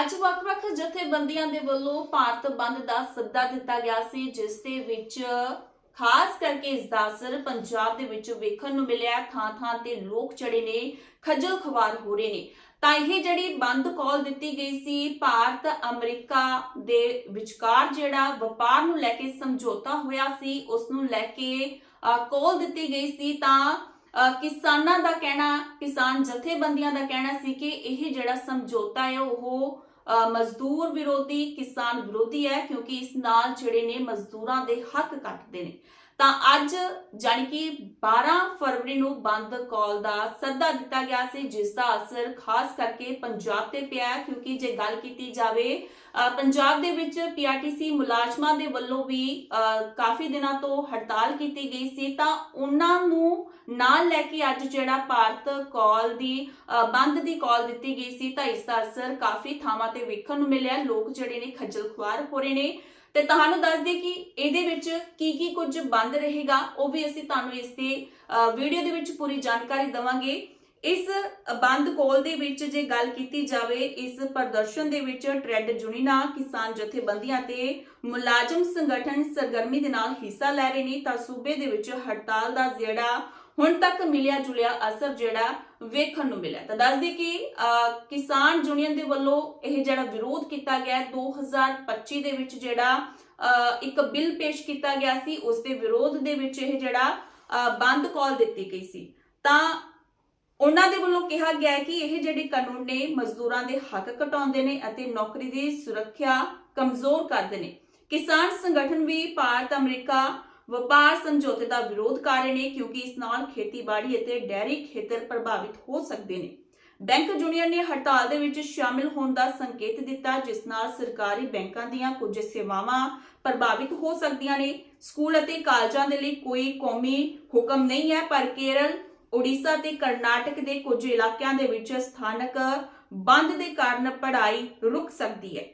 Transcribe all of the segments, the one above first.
ਅੱਜ ਵੱਖ-ਵੱਖ ਜਥੇਬੰਦੀਆਂ ਦੇ ਵੱਲੋਂ ਭਾਰਤ ਬੰਦ ਦਾ ਸੱਦਾ ਦਿੱਤਾ ਗਿਆ ਸੀ, ਜਿਸ ਦੇ ਵਿੱਚ ਖਾਸ ਕਰਕੇ ਇਸ ਦਾ ਅਸਰ ਪੰਜਾਬ ਦੇ ਵਿੱਚ ਵੇਖਣ ਨੂੰ ਮਿਲਿਆ। ਥਾਂ-ਥਾਂ ਤੇ ਲੋਕ ਜਿਹੜੇ ਨੇ ਖੱਜਲ ਖਵਾਰ ਹੋ ਰਹੇ ਨੇ। ਤਾਂ ਇਹ ਜਿਹੜੀ ਬੰਦ ਕਾਲ ਦਿੱਤੀ ਗਈ ਸੀ, ਭਾਰਤ ਅਮਰੀਕਾ ਦੇ ਵਿਚਕਾਰ ਜਿਹੜਾ ਵਪਾਰ ਨੂੰ ਲੈ ਕੇ ਸਮਝੌਤਾ ਹੋਇਆ ਸੀ, ਉਸ ਨੂੰ ਲੈ ਕੇ ਕਾਲ ਦਿੱਤੀ ਗਈ ਸੀ, ਤਾਂ ਕਿਸਾਨਾਂ ਦਾ ਕਹਿਣਾ ਕਿਸਾਨ ਜਥੇਬੰਦੀਆਂ ਦਾ ਕਹਿਣਾ ਸੀ ਕਿ ਇਹ ਜਿਹੜਾ ਸਮਝੌਤਾ ਹੈ ਉਹ ਅ, ਮਜ਼ਦੂਰ ਵਿਰੋਧੀ ਕਿਸਾਨ ਵਿਰੋਧੀ ਹੈ ਕਿਉਂਕਿ ਇਸ ਨਾਲ ਜਿਹੜੇ ਨੇ ਮਜ਼ਦੂਰਾਂ ਦੇ ਹੱਕ ਕੱਟਦੇ ਨੇ। ਤਾਂ ਅੱਜ ਜਾਣੀ ਕਿ 12 ਫਰਵਰੀ ਨੂੰ ਬੰਦ ਕਾਲ ਦਾ ਸੱਦਾ ਦਿੱਤਾ ਗਿਆ ਸੀ ਜਿਸ ਦਾ ਅਸਰ ਖਾਸ ਕਰਕੇ ਪੰਜਾਬ ਤੇ ਪਿਆ ਕਿਉਂਕਿ ਜੇ ਗੱਲ ਕੀਤੀ ਜਾਵੇ ਪੰਜਾਬ ਦੇ ਵਿੱਚ ਪੀਆਰਟੀਸੀ ਮੁਲਾਜ਼ਮਾਂ ਦੇ ਵੱਲੋਂ ਵੀ ਅ, ਕਾਫੀ ਦਿਨਾਂ ਤੋਂ ਹੜਤਾਲ ਕੀਤੀ ਗਈ ਸੀ ਤਾਂ ਉਹਨਾਂ ਨੂੰ ਨਾਲ ਲੈ ਕੇ ਅੱਜ ਜਿਹੜਾ ਭਾਰਤ ਕਾਲ ਦੀ ਬੰਦ ਦੀ ਕਾਲ ਦਿੱਤੀ ਗਈ ਸੀ ਤਾਂ ਇਸ ਦਾ ਅਸਰ ਕਾਫੀ ਥਾਵਾਂ ਤੇ ਵੇਖਣ ਨੂੰ ਮਿਲਿਆ। ਲੋਕ ਜਿਹੜੇ ਨੇ ਖੱਜਲ ਖੁਆਰ ਹੋ ਰਹੇ ਨੇ। ਤੇ ਤੁਹਾਨੂੰ ਦੱਸ ਦਈਏ ਕਿ ਇਹਦੇ ਵਿੱਚ ਕੀ ਕੀ ਕੁਝ ਬੰਦ ਰਹੇਗਾ, ਉਹ ਵੀ ਅਸੀਂ ਤੁਹਾਨੂੰ ਇਸ ਦੇ ਵੀਡੀਓ ਦੇ ਵਿੱਚ ਪੂਰੀ ਜਾਣਕਾਰੀ ਦਵਾਂਗੇ। ਇਸ ਬੰਦ ਕੋਲ ਦੇ ਵਿੱਚ ਜੇ ਗੱਲ ਕੀਤੀ ਜਾਵੇ, ਇਸ ਪ੍ਰਦਰਸ਼ਨ ਦੇ ਵਿੱਚ ਟ੍ਰੈਡ ਯੂਨੀਅਨਾਂ, ਕਿਸਾਨ ਜਥੇਬੰਦੀਆਂ ਤੇ ਮੁਲਾਜ਼ਮ ਸੰਗਠਨ ਸਰਗਰਮੀ ਦੇ ਨਾਲ ਹਿੱਸਾ ਲੈ ਰਹੇ ਨੇ, ਤਾਂ ਸੂਬੇ ਦੇ ਵਿੱਚ ਹੜਤਾਲ ਦਾ ਜਿਹੜਾ ਹੁਣ ਤੱਕ ਮਿਲਿਆ ਜੁਲਿਆ ਅਸਰ ਜਿਹੜਾ ਵੇਖਣ ਨੂੰ ਮਿਲਿਆ। ਤਾਂ ਦੱਸ ਦਈਏ ਕਿ ਕਿਸਾਨ ਯੂਨੀਅਨ ਦੇ ਵੱਲੋਂ ਇਹ ਜਿਹੜਾ ਵਿਰੋਧ ਕੀਤਾ ਗਿਆ 2025 ਦੇ ਵਿੱਚ ਜਿਹੜਾ ਇੱਕ ਬਿੱਲ ਪੇਸ਼ ਕੀਤਾ ਗਿਆ ਸੀ, ਉਸ ਦੇ ਵਿਰੋਧ ਦੇ ਵਿੱਚ ਇਹ ਜਿਹੜਾ ਬੰਦ ਕਾਲ ਦਿੱਤੀ ਗਈ ਸੀ। ਤਾਂ ਉਹਨਾਂ ਦੇ ਵੱਲੋਂ ਕਿਹਾ ਗਿਆ ਹੈ ਕਿ ਇਹ ਜਿਹੜੇ ਕਾਨੂੰਨ ਨੇ, ਮਜ਼ਦੂਰਾਂ ਦੇ ਹੱਕ ਘਟਾਉਂਦੇ ਨੇ ਅਤੇ ਨੌਕਰੀ ਦੀ ਸੁਰੱਖਿਆ ਕਮਜ਼ੋਰ ਕਰਦੇ ਨੇ। ਕਿਸਾਨ ਸੰਗਠਨ ਵੀ ਭਾਰਤ, ਅਮਰੀਕਾ ਵਪਾਰ ਸਮਝੌਤੇ ਦਾ ਵਿਰੋਧ ਕਰ ਰਹੇ ਨੇ ਕਿਉਂਕਿ ਇਸ ਨਾਲ ਖੇਤੀਬਾੜੀ ਅਤੇ ਡੈਰੀ ਖੇਤਰ ਪ੍ਰਭਾਵਿਤ ਹੋ ਸਕਦੇ ਨੇ। ਬੈਂਕ ਯੂਨੀਅਨ ਨੇ ਹੜਤਾਲ ਦੇ ਵਿੱਚ ਸ਼ਾਮਿਲ ਹੋਣ ਦਾ ਸੰਕੇਤ ਦਿੱਤਾ, ਜਿਸ ਨਾਲ ਸਰਕਾਰੀ ਬੈਂਕਾਂ ਦੀਆਂ ਕੁਝ ਸੇਵਾਵਾਂ ਪ੍ਰਭਾਵਿਤ ਹੋ ਸਕਦੀਆਂ ਨੇ। ਸਕੂਲ ਅਤੇ ਕਾਲਜਾਂ ਦੇ ਲਈ ਕੋਈ ਕੌਮੀ ਹੁਕਮ ਨਹੀਂ ਹੈ, ਪਰ ਕੇਰਲ ਓਡੀਸ਼ਾ ਤੇ ਕਰਨਾਟਕ ਦੇ ਕੁਝ ਇਲਾਕਿਆਂ ਦੇ ਵਿੱਚ ਸਥਾਨਕ ਬੰਦ ਦੇ ਕਾਰਨ ਪੜ੍ਹਾਈ ਰੁਕ ਸਕਦੀ ਹੈ।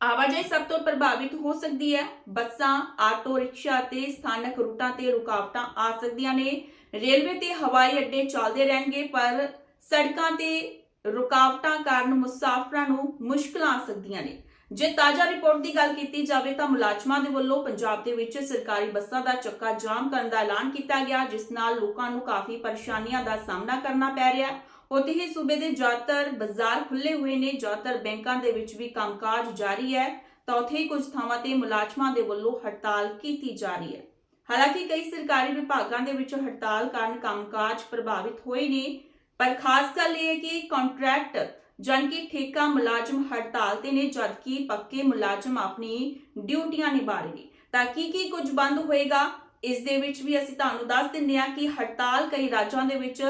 ਆਵਾਜਾਈ ਸਭ ਤੋਂ ਪ੍ਰਭਾਵਿਤ ਹੋ ਸਕਦੀ ਹੈ। ਬੱਸਾਂ, ਆਟੋ, ਰਿਕਸ਼ਾ ਤੇ ਸਥਾਨਕ ਰੂਟਾਂ ਤੇ ਰੁਕਾਵਟਾਂ ਆ ਸਕਦੀਆਂ ਨੇ। ਰੇਲਵੇ ਤੇ ਹਵਾਈ ਅੱਡੇ ਚੱਲਦੇ ਰਹਿਣਗੇ, ਪਰ ਸੜਕਾਂ ਤੇ ਰੁਕਾਵਟਾਂ ਕਾਰਨ ਮੁਸਾਫਰਾਂ ਨੂੰ ਮੁਸ਼ਕਲਾਂ ਆ ਸਕਦੀਆਂ ਨੇ। ਜੇ ਤਾਜ਼ਾ ਰਿਪੋਰਟ ਦੀ ਗੱਲ ਕੀਤੀ ਜਾਵੇ ਤਾਂ ਮੁਲਾਜ਼ਮਾਂ ਦੇ ਵੱਲੋਂ ਪੰਜਾਬ ਦੇ ਵਿੱਚ ਸਰਕਾਰੀ ਬੱਸਾਂ ਦਾ ਚੱਕਾ ਜਾਮ ਕਰਨ ਦਾ ਐਲਾਨ ਕੀਤਾ ਗਿਆ, ਜਿਸ ਨਾਲ ਲੋਕਾਂ ਨੂੰ ਕਾਫੀ ਪਰੇਸ਼ਾਨੀਆਂ ਦਾ ਸਾਹਮਣਾ ਕਰਨਾ ਪੈ ਰਿਹਾ। ਹੈ ਉੱਥੇ ਹੀ ਸੂਬੇ ਦੇ ਜ਼ਿਆਦਾਤਰ ਬਾਜ਼ਾਰ ਖੁੱਲੇ ਹੋਏ ਨੇ, ਜ਼ਿਆਦਾਤਰ ਬੈਂਕਾਂ ਦੇ ਵਿੱਚ ਵੀ ਕੰਮਕਾਜ ਜਾਰੀ ਹੈ। ਤਾਂ ਉੱਥੇ ਹੀ ਕੁਝ ਥਾਵਾਂ ਤੇ ਮੁਲਾਜ਼ਮਾਂ ਦੇ ਵੱਲੋਂ ਹੜਤਾਲ ਕੀਤੀ ਜਾ ਰਹੀ ਹੈ। ਹਾਲਾਂਕਿ ਕਈ ਸਰਕਾਰੀ ਵਿਭਾਗਾਂ ਦੇ ਵਿੱਚ ਹੜਤਾਲ ਕਾਰਨ ਕੰਮਕਾਜ ਪ੍ਰਭਾਵਿਤ ਹੋਏ ਨੇ, ਪਰ ਖਾਸ ਗੱਲ ਇਹ ਹੈ ਕਿ ਕੰਟਰੈਕਟ ਜਾਣੀ ਕਿ ਠੇਕਾ ਮੁਲਾਜ਼ਮ ਹੜਤਾਲ ਤੇ ਨੇ, ਜਦਕਿ ਪੱਕੇ ਮੁਲਾਜ਼ਮ ਆਪਣੀ ਡਿਊਟੀਆਂ ਨਿਭਾ ਰਹੇ ਨੇ। ਤਾਂ ਕੀ ਕੀ ਕੁਝ ਬੰਦ ਹੋਏਗਾ, ਇਸ ਦੇ ਵਿੱਚ ਵੀ ਅਸੀਂ ਤੁਹਾਨੂੰ ਦੱਸ ਦਿੰਦੇ ਹਾਂ ਕਿ ਹੜਤਾਲ ਕਈ ਰਾਜਾਂ ਦੇ ਵਿੱਚ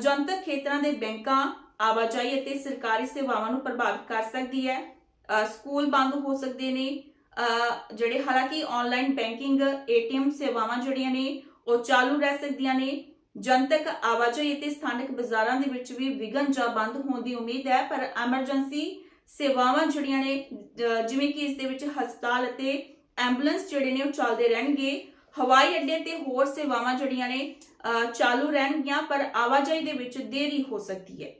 ਜਨਤਕ ਖੇਤਰਾਂ ਦੇ ਬੈਂਕਾਂ, ਆਵਾਜਾਈ ਅਤੇ ਸਰਕਾਰੀ ਸੇਵਾਵਾਂ ਨੂੰ ਪ੍ਰਭਾਵਿਤ ਕਰ ਸਕਦੀ ਹੈ। ਸਕੂਲ ਬੰਦ ਹੋ ਸਕਦੇ ਨੇ। ਜਿਹੜੇ ਹਾਲਾਂਕਿ ਆਨਲਾਈਨ ਬੈਂਕਿੰਗ ਏਟੀਐਮ ਸੇਵਾਵਾਂ ਜਿਹੜੀਆਂ ਨੇ, ਉਹ ਚਾਲੂ ਰਹਿ ਸਕਦੀਆਂ ਨੇ। ਜਨਤਕ ਆਵਾਜਾਈ ਅਤੇ ਸਥਾਨਕ ਬਾਜ਼ਾਰਾਂ ਦੇ ਵਿੱਚ ਵੀ ਵਿਘਨ ਜਾਂ ਬੰਦ ਹੋਣ ਦੀ ਉਮੀਦ ਹੈ, ਪਰ ਐਮਰਜੈਂਸੀ ਸੇਵਾਵਾਂ ਜਿਹੜੀਆਂ ਨੇ ਜਿਵੇਂ ਕਿ ਇਸ ਦੇ ਵਿੱਚ ਹਸਪਤਾਲ ਅਤੇ ਐਂਬੂਲੈਂਸ ਜਿਹੜੇ ਨੇ ਉਹ ਚੱਲਦੇ ਰਹਿਣਗੇ। ਹਵਾਈ ਅੱਡੇ ਤੇ ਹੋਰ ਸੇਵਾਵਾਂ ਜਿਹੜੀਆਂ ਨੇ ਚਾਲੂ ਰਹਿਣਗੀਆਂ ਪਰ ਆਵਾਜਾਈ ਦੇ ਵਿੱਚ ਦੇਰੀ ਹੋ ਸਕਦੀ ਹੈ।